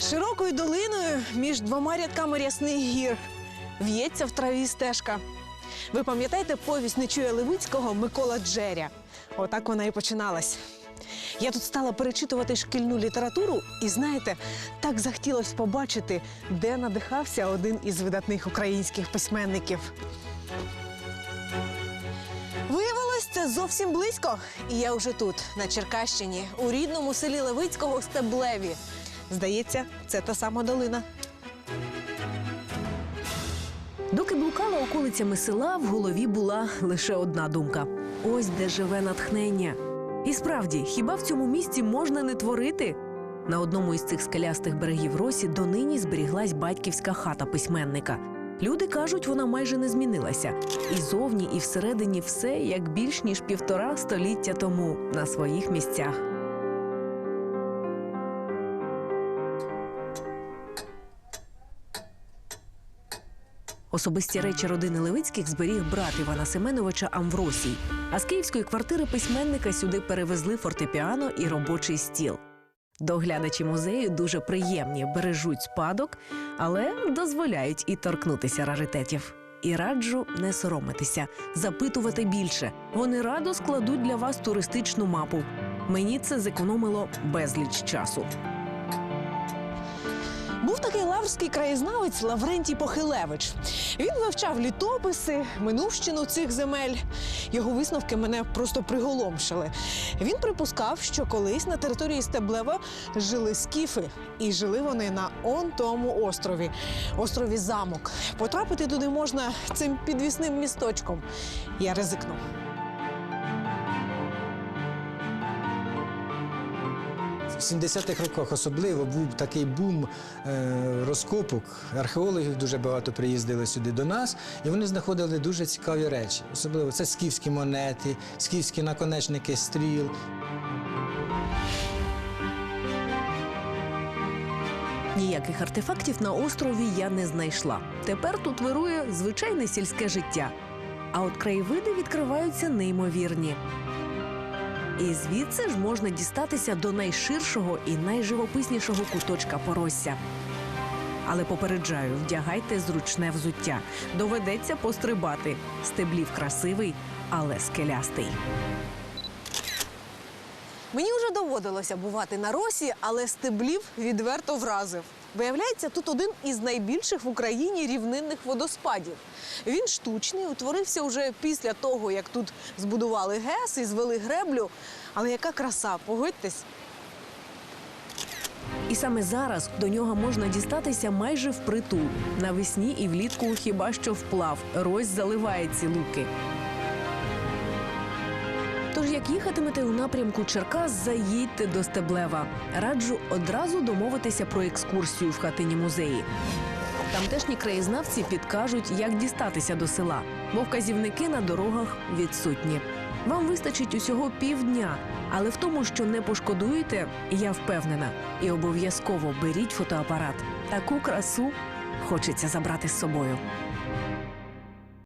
Широкою долиною між двома рядками рясних гір в'ється в траві стежка. Ви пам'ятаєте повість Нечуя Левицького Микола Джеря? Отак вона і починалась. Я тут стала перечитувати шкільну літературу, і знаєте, так захотілося побачити, де надихався один із видатних українських письменників. Виявилось, це зовсім близько. І я вже тут, на Черкащині, у рідному селі Левицького Стеблеві. Здається, це та сама долина. Доки блукала околицями села, в голові була лише одна думка: ось де живе натхнення. І справді, хіба в цьому місці можна не творити? На одному із цих скелястих берегів Росі донині зберіглась батьківська хата письменника. Люди кажуть, вона майже не змінилася. І зовні, і всередині все як більш ніж півтора століття тому на своїх місцях. Особисті речі родини Левицьких зберіг брат Івана Семеновича Амвросій. А з київської квартири письменника сюди перевезли фортепіано і робочий стіл. Доглядачі музею дуже приємні, бережуть спадок, але дозволяють і торкнутися раритетів. І раджу не соромитися, запитувати більше. Вони радо складуть для вас туристичну мапу. Мені це зекономило безліч часу. Був такий лаврський краєзнавець Лаврентій Похилевич. Він вивчав літописи, минувщину цих земель. Його висновки мене просто приголомшили. Він припускав, що колись на території Стеблева жили скіфи, і жили вони на он тому острові, острові Замок. Потрапити туди можна цим підвісним місточком. Я ризикнув. В 70-х роках особливо був такий бум е, розкопок. Археологів дуже багато приїздили сюди до нас, і вони знаходили дуже цікаві речі. Особливо це скіфські монети, скіфські наконечники стріл. Ніяких артефактів на острові я не знайшла. Тепер тут вирує звичайне сільське життя. А от краєвиди відкриваються неймовірні. І звідси ж можна дістатися до найширшого і найживописнішого куточка Поросся. Але попереджаю, вдягайте зручне взуття. Доведеться пострибати. Стеблів красивий, але скелястий. Мені вже доводилося бувати на росі, але стеблів відверто вразив. Виявляється, тут один із найбільших в Україні рівнинних водоспадів. Він штучний, утворився вже після того, як тут збудували ГЕС і звели греблю. Але яка краса, погодьтесь. І саме зараз до нього можна дістатися майже впритул. Навесні і влітку хіба що вплав. Рось заливає ці луки. Як їхатимете у напрямку Черкас, заїдьте до Стеблева. Раджу одразу домовитися про екскурсію в хатині музеї. Тамтешні краєзнавці підкажуть, як дістатися до села, бо вказівники на дорогах відсутні. Вам вистачить усього півдня, але в тому, що не пошкодуєте, я впевнена. І обов'язково беріть фотоапарат. Таку красу хочеться забрати з собою.